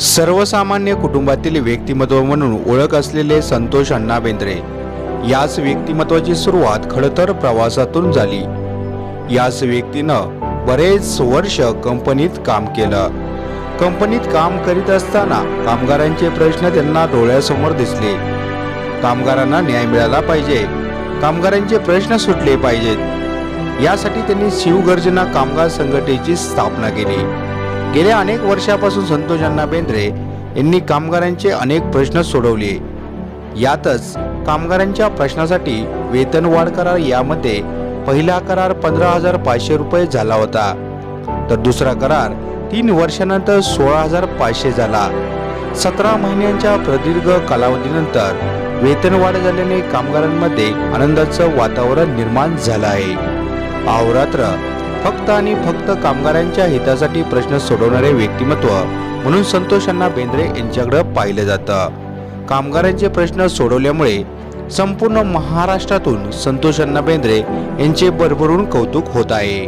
सर्वसामान्य कुटुंबातील व्यक्तिमत्व म्हणून ओळख असलेले संतोष अण्णा बेंद्रे याच व्यक्तिमत्वाची सुरुवात खडतर प्रवासातून झाली. याच व्यक्तीनं बरेच वर्ष कंपनीत काम केलं. कंपनीत काम करीत असताना कामगारांचे प्रश्न त्यांना डोळ्यासमोर दिसले. कामगारांना न्याय मिळाला पाहिजे. कामगारांचे प्रश्न सुटले पाहिजेत. यासाठी त्यांनी शिवगर्जना कामगार संघटनेची स्थापना केली. गेल्या अनेक वर्षापासून संतोष अण्णा बेंद्रे यांनी कामगारांचे अनेक प्रश्न सोडवले. यातच कामगारांच्या प्रश्नासाठी वेतनवाढ करार यामध्ये पहिला करार पंधरा हजार पाचशे रुपये झाला होता. तर दुसरा करार तीन वर्षानंतर सोळा हजार पाचशे झाला. सतरा महिन्यांच्या प्रदीर्घ कालावधीनंतर वेतनवाढ झाल्याने कामगारांमध्ये आनंदाचं वातावरण निर्माण झालं आहे. अहोरात्र फक्त आणि फक्त कामगारांच्या हितासाठी प्रश्न सोडवणारे व्यक्तिमत्व म्हणून संतोष अण्णा बेंद्रे यांच्याकडे पाहिलं जातं. कामगारांचे प्रश्न सोडवल्यामुळे संपूर्ण महाराष्ट्रातून संतोष अण्णा बेंद्रे यांचे भरभरून कौतुक होत आहे.